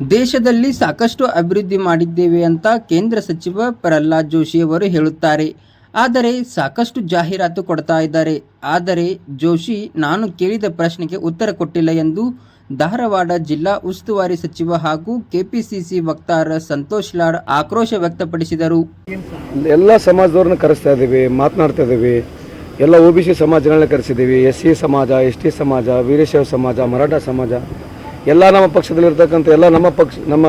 ದೇಶದಲ್ಲಿ ಸಾಕಷ್ಟು ಅಭಿವೃದ್ಧಿ ಮಾಡಿದ್ದೇವೆ ಅಂತ ಕೇಂದ್ರ ಸಚಿವ ಪ್ರಹ್ಲಾದ್ ಜೋಶಿ ಅವರು ಹೇಳುತ್ತಾರೆ. ಆದರೆ ಸಾಕಷ್ಟು ಜಾಹೀರಾತು ಕೊಡ್ತಾ ಇದ್ದಾರೆ. ಆದರೆ ಜೋಶಿ, ನಾನು ಕೇಳಿದ ಪ್ರಶ್ನೆಗೆ ಉತ್ತರ ಕೊಟ್ಟಿಲ್ಲ ಎಂದು ಧಾರವಾಡ ಜಿಲ್ಲಾ ಉಸ್ತುವಾರಿ ಸಚಿವ ಹಾಗೂ ಕೆಪಿಸಿಸಿ ವಕ್ತಾರ ಸಂತೋಷ್ ಲಾಡ್ ಆಕ್ರೋಶ ವ್ಯಕ್ತಪಡಿಸಿದರು. ಎಲ್ಲ ಸಮಾಜದವ್ರನ್ನ ಕರೆಸ್ತಾ ಇದ್ದೀವಿ, ಮಾತನಾಡ್ತಾ ಇದ್ದೀವಿ. ಎಲ್ಲ ಒ ಬಿ ಸಿ ಸಮಾಜಗಳನ್ನ ಕರೆಸಿದ್ದೀವಿ. ಎಸ್ ಸಿ ಸಮಾಜ, ಎಸ್ ಟಿ ಸಮಾಜ, ವೀರಶೈವ ಸಮಾಜ, ಮರಾಠ ಸಮಾಜ. ಎಲ್ಲ ನಮ್ಮ ಪಕ್ಷದಲ್ಲಿರ್ತಕ್ಕಂಥ ಎಲ್ಲ ನಮ್ಮ ಪಕ್ಷ, ನಮ್ಮ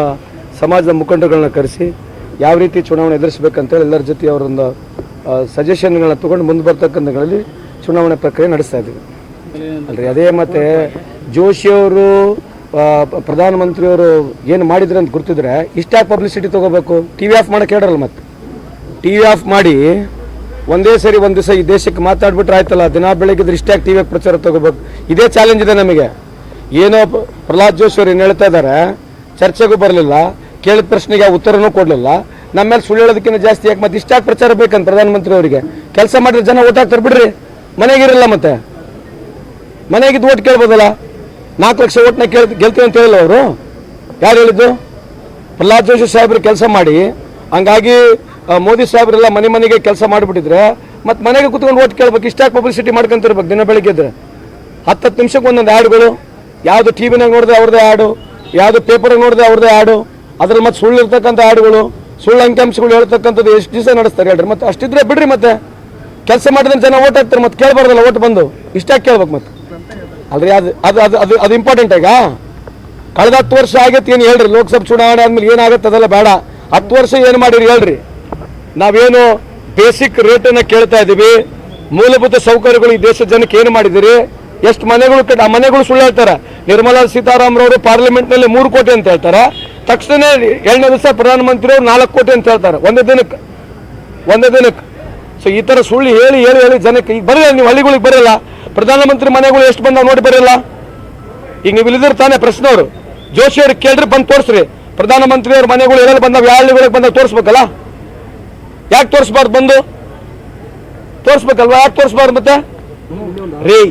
ಸಮಾಜದ ಮುಖಂಡರುಗಳನ್ನ ಕರೆಸಿ ಯಾವ ರೀತಿ ಚುನಾವಣೆ ಎದುರಿಸಬೇಕಂತೇಳಿ ಎಲ್ಲರ ಜೊತೆ ಅವರೊಂದು ಸಜೆಷನ್ಗಳನ್ನ ತಗೊಂಡು ಮುಂದೆ ಬರ್ತಕ್ಕಂಥಗಳಲ್ಲಿ ಚುನಾವಣೆ ಪ್ರಕ್ರಿಯೆ ನಡೆಸ್ತಾ ಇದ್ದೀವಿ. ಅಲ್ರಿ, ಅದೇ ಮತ್ತೆ ಜೋಶಿಯವರು ಪ್ರಧಾನಮಂತ್ರಿಯವರು ಏನು ಮಾಡಿದ್ರು ಅಂತ ಗೊತ್ತಿದ್ರೆ ಇಷ್ಟಾಗಿ ಪಬ್ಲಿಸಿಟಿ ತಗೋಬೇಕು? ಟಿ ವಿ ಆಫ್ ಮಾಡಕ್ಕೆ ಹೇಳಲ್ಲ ಮತ್ತೆ. ಟಿ ವಿ ಆಫ್ ಮಾಡಿ ಒಂದೇ ಸರಿ ಒಂದು ದಿವಸ ಈ ದೇಶಕ್ಕೆ ಮಾತಾಡ್ಬಿಟ್ರೆ ಆಯ್ತಲ್ಲ, ದಿನ ಬೆಳಗ್ಗೆ ಇಷ್ಟಾಗಿ ಟಿ ವಿ ಪ್ರಚಾರ ತಗೋಬೇಕು? ಇದೇ ಚಾಲೆಂಜ್ ಇದೆ ನಮಗೆ. ಏನೋ ಪ್ರಹ್ಲಾದ್ ಜೋಶಿ ಅವ್ರು ಏನು ಹೇಳ್ತಾ ಇದ್ದಾರೆ ಚರ್ಚೆಗೂ ಬರಲಿಲ್ಲ, ಕೇಳಿದ ಪ್ರಶ್ನೆಗೆ ಉತ್ತರನೂ ಕೊಡಲಿಲ್ಲ. ನಮ್ಮ ಮೇಲೆ ಸುಳ್ಳು ಹೇಳೋದಕ್ಕಿಂತ ಜಾಸ್ತಿ ಯಾಕೆ ಮತ್ತೆ ಇಷ್ಟಾಗಿ ಪ್ರಚಾರ ಬೇಕಂತ ಪ್ರಧಾನಮಂತ್ರಿ ಅವರಿಗೆ? ಕೆಲಸ ಮಾಡಿದ್ರೆ ಜನ ಓಟ್ ಹಾಕ್ತಾರೆ ಬಿಡ್ರಿ. ಮನೆಗಿರಲ್ಲ ಮತ್ತೆ. ಮನೆಗಿದ್ದು ಓಟ್ ಕೇಳ್ಬೋದಲ್ಲ? ನಾಲ್ಕು ಲಕ್ಷ ಓಟ್ನ ಕೇಳ್, ಗೆಲ್ತೀವಿ ಅಂತ ಹೇಳಿಲ್ಲ ಅವರು? ಯಾರು ಹೇಳಿದ್ದು? ಪ್ರಹ್ಲಾದ್ ಜೋಶಿ ಸಾಹೇಬ್ರು ಕೆಲಸ ಮಾಡಿ, ಹಂಗಾಗಿ ಮೋದಿ ಸಾಹೇಬ್ರೆಲ್ಲ ಮನೆ ಮನೆಗೆ ಕೆಲಸ ಮಾಡಿಬಿಟ್ಟಿದ್ರೆ, ಮತ್ತೆ ಮನೆಗೆ ಕುತ್ಕೊಂಡು ಓಟ್ ಕೇಳ್ಬೇಕು, ಇಷ್ಟಾಗಿ ಪಬ್ಲಿಸಿಟಿ ಮಾಡ್ಕೊಂತಿರ್ಬೇಕು ದಿನ ಬೆಳಿಗ್ಗೆ ಇದ್ರೆ ಹತ್ತು ನಿಮಿಷಕ್ಕೆ ಒಂದೊಂದು ಆ್ಯಡ್ಗಳು ಯಾವುದು ಟಿ ವಿನಾಗ ನೋಡಿದ್ರೆ ಅವ್ರದ್ದೇ ಆಡು, ಯಾವುದು ಪೇಪರ್ ನೋಡಿದ್ರೆ ಅವ್ರದ್ದೇ ಆಡು, ಅದ್ರಲ್ಲಿ ಮತ್ತೆ ಸುಳ್ಳು ಇರ್ತಕ್ಕಂಥ ಹಾಡುಗಳು ಸುಳ್ಳು ಅಂಕಿಅಂಶಗಳು ಹೇಳ್ತಕ್ಕಂಥದ್ದು ಎಷ್ಟು ದಿವಸ ನಡೆಸ್ತಾರೆ ಹೇಳ್ರಿ. ಮತ್ತೆ ಅಷ್ಟಿದ್ರೆ ಬಿಡ್ರಿ ಮತ್ತೆ. ಕೆಲಸ ಮಾಡಿದ್ರೆ ಜನ ಓಟ್ ಹಾಕ್ತಾರೆ, ಮತ್ತೆ ಕೇಳಬಾರ್ದಲ್ಲ, ಓಟ್ ಬಂದು. ಇಷ್ಟಾಗಿ ಕೇಳ್ಬೇಕು ಮತ್ತೆ? ಅಲ್ರಿ, ಅದು ಅದು ಅದು ಅದು ಅದು ಇಂಪಾರ್ಟೆಂಟ್ ಆಗ ಕಳೆದ ಹತ್ತು ವರ್ಷ ಆಗೈತೆ ಏನು ಹೇಳ್ರಿ. ಲೋಕಸಭಾ ಚುನಾವಣೆ ಆದ್ಮೇಲೆ ಏನಾಗುತ್ತೆ ಅದೆಲ್ಲ ಬೇಡ. ಹತ್ತು ವರ್ಷ ಏನು ಮಾಡಿರಿ ಹೇಳ್ರಿ. ನಾವೇನು ಬೇಸಿಕ್ ರೇಟನ್ನು ಕೇಳ್ತಾ ಇದ್ದೀವಿ ಮೂಲಭೂತ ಸೌಕರ್ಯಗಳು ಈ ದೇಶದ ಜನಕ್ಕೆ ಏನು ಮಾಡಿದಿರಿ? ಎಷ್ಟು ಮನೆಗಳು ಆ ಮನೆಗಳು ಸುಳ್ಳು ಹೇಳ್ತಾರೆ. ನಿರ್ಮಲಾ ಸೀತಾರಾಮರವರು ಪಾರ್ಲಿಮೆಂಟ್ನಲ್ಲಿ ಮೂರು ಕೋಟಿ ಅಂತ ಹೇಳ್ತಾರೆ. ತಕ್ಷಣ ಎರಡನೇ ದಿವಸ ಪ್ರಧಾನಮಂತ್ರಿ ಅವರು ನಾಲ್ಕು ಕೋಟಿ ಅಂತ ಹೇಳ್ತಾರೆ. ಒಂದೇ ದಿನಕ್ಕೆ. ಒಂದೇ ದಿನಕ್ಕೆ. ಸೊ ಈ ಥರ ಸುಳ್ಳು ಹೇಳಿ ಹೇಳಿ ಹೇಳಿ ಜನಕ್ಕೆ ಈಗ ಬರಲ್ಲ ನೀವು ಹಳ್ಳಿಗಳಿಗೆ ಬರಲ್ಲ. ಪ್ರಧಾನಮಂತ್ರಿ ಮನೆಗಳು ಎಷ್ಟು ಬಂದಾವ ನೋಡಿ ಬರಲ್ಲ. ಈಗ ನೀವು ಇಲ್ಲಿದ್ರೆ ತಾನೇ ಪ್ರಶ್ನವರು ಜೋಶಿ ಅವ್ರಿಗೆ ಕೇಳ್ರಿ ಬಂದು ತೋರಿಸ್ರಿ. ಪ್ರಧಾನಮಂತ್ರಿ ಅವ್ರ ಮನೆಗಳು ಎಲ್ಲೆಲ್ಲಿ ಬಂದಾವ ಯಾವ ಹಳ್ಳಿಗಳಿಗೆ ಬಂದಾಗ ತೋರಿಸ್ಬೇಕಲ್ಲ. ಯಾಕೆ ತೋರಿಸ್ಬಾರ್ದು ಬಂದು? ತೋರಿಸ್ಬೇಕಲ್ವಾ? ಯಾಕೆ ತೋರಿಸ್ಬಾರ್ದು ಮತ್ತೆ? ರೀ.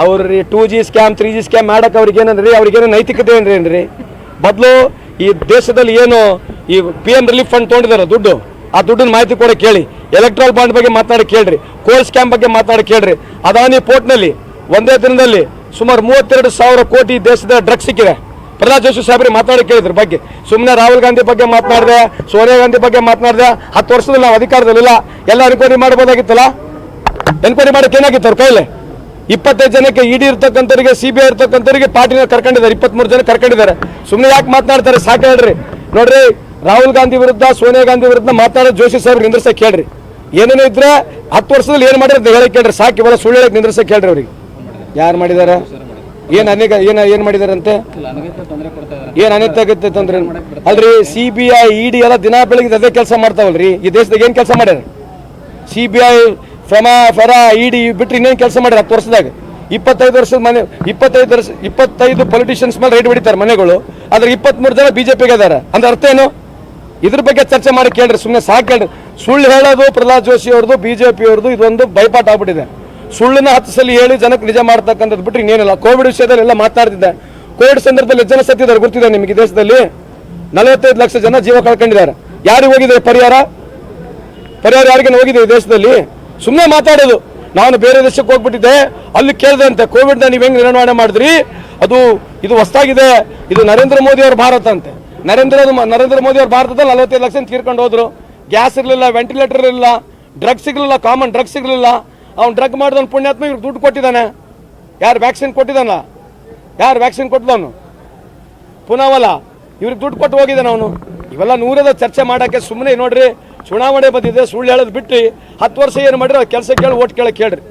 ಅವ್ರು ರೀ two G scam three G scam ಮಾಡಕ್ಕೆ ಅವ್ರಿಗೆ ಏನಂದ್ರಿ? ಅವ್ರಿಗೇನು ನೈತಿಕತೆ ಏನ್ರಿ ಏನ್ರಿ? ಬದಲು ಈ ದೇಶದಲ್ಲಿ ಏನು ಈ ಪಿ ಎಂ ರಿಲೀಫ್ ಫಂಡ್ ತೊಗೊಂಡಿದ್ದಾರೆ ದುಡ್ಡು, ಆ ದುಡ್ಡಿನ ಮಾಹಿತಿ ಕೂಡ ಕೇಳಿ. ಎಲೆಕ್ಟ್ರಲ್ ಬಾಂಡ್ ಬಗ್ಗೆ ಮಾತಾಡಿ ಕೇಳ್ರಿ. ಕೋಲ್ ಸ್ಕ್ಯಾಮ್ ಬಗ್ಗೆ ಮಾತಾಡಿ ಕೇಳ್ರಿ. ಅದಾನಿ ಪೋರ್ಟ್ನಲ್ಲಿ ಒಂದೇ ದಿನದಲ್ಲಿ ಸುಮಾರು ಮೂವತ್ತೆರಡು ಸಾವಿರ ಕೋಟಿ ದೇಶದ ಡ್ರಗ್ಸ್ ಸಿಕ್ಕಿದೆ. ಪ್ರಹ್ಲಾದ್ ಜೋಶಿ ಸಾಹೇಬ್ರಿಗೆ ಮಾತಾಡಿ ಕೇಳಿದ್ರು ಬಗ್ಗೆ. ಸುಮ್ಮನೆ ರಾಹುಲ್ ಗಾಂಧಿ ಬಗ್ಗೆ ಮಾತನಾಡಿದೆ, ಸೋನಿಯಾ ಗಾಂಧಿ ಬಗ್ಗೆ ಮಾತನಾಡಿದೆ, ಹತ್ತು ವರ್ಷದಲ್ಲಿ ನಾವು ಅಧಿಕಾರದಲ್ಲಿಲ್ಲ. ಎಲ್ಲ ಎನ್ಕ್ವೈರಿ ಮಾಡ್ಬೋದಾಗಿತ್ತಲ್ಲ ಎನ್ಕ್ವೈರಿ ಮಾಡೋಕೆ ಏನಾಗಿತ್ತು ಅವ್ರ ಕೈಲಿ? ಇಪ್ಪತ್ತೈದು ಜನಕ್ಕೆ ಇಡಿ ಇರ್ತಕ್ಕಂಥವ್ರಿಗೆ ಸಿ ಬಿ ಐ ಇರ್ತಕ್ಕಂಥವ್ರಿಗೆ ಪಾರ್ಟಿನ ಕರ್ಕೊಂಡಿದ್ದಾರೆ. ಇಪ್ಪತ್ಮೂರು ಜನ ಕರ್ಕೊಂಡಿದ್ದಾರೆ. ಸುಮ್ಮನೆ ಯಾಕೆ ಮಾತನಾಡ್ತಾರೆ? ಸಾಕು ಹೇಳ್ರಿ. ನೋಡ್ರಿ, ರಾಹುಲ್ ಗಾಂಧಿ ವಿರುದ್ಧ, ಸೋನಿಯಾ ಗಾಂಧಿ ವಿರುದ್ಧ ಮಾತನಾಡೋ ಜೋಶಿ ಸರ್ ನಿಂದ್ರಸಕ್ಕೆ ಕೇಳ್ರಿ ಏನೇನೋ ಇದ್ರೆ ಹತ್ತು ವರ್ಷದಲ್ಲಿ ಏನು ಮಾಡಿದ್ರೆ ಅಂತ ಹೇಳಕ್ ಕೇಳ್ರಿ ಸಾಕು ಇವಾಗ ಸುಳ್ಳು ಹೇಳಕ್ ನಿಂದ್ರಸಕ್ಕೆ ಕೇಳ್ರಿ ಅವ್ರಿಗೆ. ಯಾರು ಮಾಡಿದಾರೆ? ಏನು ಅನೇಕ ಏನು ಏನು ಮಾಡಿದಾರಂತೆ? ಏನ್ ಆಗುತ್ತೆ ತೊಂದ್ರೆ? ಅಲ್ರಿ ಸಿ ಬಿ ಐ ಇಡಿ ಎಲ್ಲ ದಿನ ಬೆಳಗ್ಗೆ ಅದೇ ಕೆಲಸ ಮಾಡ್ತಾವಲ್ರಿ. ಈ ದೇಶದಾಗ ಏನು ಕೆಲಸ ಮಾಡ್ಯಾರ? ಸಿ ಬಿ ಐ ಫೆಮಾ ಫರ ಇಡಿ ಬಿಟ್ಟರೆ ಇನ್ನೇನು ಕೆಲಸ ಮಾಡಿ ಹತ್ತು ವರ್ಷದಾಗ. ಇಪ್ಪತ್ತೈದು ವರ್ಷದ ಮನೆ, ಇಪ್ಪತ್ತೈದು ವರ್ಷ, ಇಪ್ಪತ್ತೈದು ಪೊಲಿಟಿಷಿಯನ್ಸ್ ಮೇಲೆ ರೈಡ್ ಹೊಡಿತಾರೆ ಮನೆಗಳು. ಆದ್ರೆ ಇಪ್ಪತ್ಮೂರು ಜನ ಬಿಜೆಪಿಗೆ ಇದಾರೆ ಅಂದ್ರೆ. ಅರ್ಥ ಏನು? ಇದ್ರ ಬಗ್ಗೆ ಚರ್ಚೆ ಮಾಡಿ ಕೇಳ್ರಿ ಸುಮ್ಮನೆ ಸಾಕು ಕೇಳ್ರಿ. ಸುಳ್ಳು ಹೇಳೋದು ಪ್ರಹ್ಲಾದ್ ಜೋಶಿ ಅವ್ರದ್ದು ಬಿಜೆಪಿ ಅವ್ರದ್ದು, ಇದೊಂದು ಬೈಪಾಟ್ ಆಗ್ಬಿಟ್ಟಿದೆ. ಸುಳ್ಳನ್ನ ಹತ್ತು ಸಲ ಹೇಳಿ ಜನಕ್ಕೆ ನಿಜ ಮಾಡ್ತಕ್ಕಂಥದ್ದು ಬಿಟ್ಟು ಇನ್ನೇನಿಲ್ಲ. ಕೋವಿಡ್ ವಿಷಯದಲ್ಲಿ ಎಲ್ಲ ಮಾತಾಡ್ತಿದ್ದೆ ಕೋವಿಡ್ ಸಂದರ್ಭದಲ್ಲಿ ಜನ ಸತ್ತಿದ್ದಾರೆ ಗೊತ್ತಿದೆ ನಿಮಗೆ ದೇಶದಲ್ಲಿ? ನಲವತ್ತೈದು ಲಕ್ಷ ಜನ ಜೀವ ಕಳ್ಕೊಂಡಿದ್ದಾರೆ. ಯಾರಿಗೆ ಹೋಗಿದೆ ಪರಿಹಾರ? ಪರಿಹಾರ ಯಾರಿಗೇನು ಹೋಗಿದೆ ಈ ದೇಶದಲ್ಲಿ? ಸುಮ್ಮನೆ ಮಾತಾಡೋದು. ನಾನು ಬೇರೆ ದೇಶಕ್ಕೆ ಹೋಗ್ಬಿಟ್ಟಿದ್ದೆ, ಅಲ್ಲಿ ಕೇಳಿದಂತೆ, ಕೋವಿಡ್ನ ನೀವು ಹೆಂಗೆ ನಿರ್ವಹಣೆ ಮಾಡಿದ್ರಿ? ಅದು, ಇದು ಹೊಸ್ತಾಗಿದೆ ಇದು ನರೇಂದ್ರ ಮೋದಿ ಅವ್ರ ಭಾರತ ಅಂತೆ. ನರೇಂದ್ರ ನರೇಂದ್ರ ಮೋದಿ ಅವ್ರ ಭಾರತದಲ್ಲಿ ನಲವತ್ತೈದು ಲಕ್ಷ ತೀರ್ಕೊಂಡು ಹೋದ್ರು. ಗ್ಯಾಸ್ ಇರಲಿಲ್ಲ, ವೆಂಟಿಲೇಟರ್ ಇರಲಿಲ್ಲ ಡ್ರಗ್ಸ್ ಸಿಗಲಿಲ್ಲ, ಕಾಮನ್ ಡ್ರಗ್ಸ್ ಸಿಗಲಿಲ್ಲ. ಅವ್ನು ಡ್ರಗ್ ಮಾಡಿದವನು ಪುಣ್ಯಾತ್ಮ ಇವ್ರಿಗೆ ದುಡ್ಡು ಕೊಟ್ಟಿದ್ದಾನೆ. ಯಾರು ವ್ಯಾಕ್ಸಿನ್ ಕೊಟ್ಟಿದ್ದಾನ ಯಾರು ವ್ಯಾಕ್ಸಿನ್ ಕೊಟ್ಟಿದ್ದಾನು ಪುನಃವಲ್ಲ ಇವ್ರಿಗೆ ದುಡ್ಡು ಕೊಟ್ಟು ಹೋಗಿದ್ದಾನೆ ಅವನು. ಇವೆಲ್ಲ ನೂರದ ಚರ್ಚೆ ಮಾಡೋಕ್ಕೆ ಸುಮ್ಮನೆ ನೋಡ್ರಿ ಚುನಾವಣೆ ಬಂದಿದೆ ಸುಳ್ಳು ಹೇಳೋದು ಬಿಟ್ಟು ಹತ್ತು ವರ್ಷ ಏನು ಮಾಡಿರೋ ಕೆಲಸ ಕೇಳಿ ಓಟ್ ಕೇಳಕ್ಕೆ ಕೇಳ್ರಿ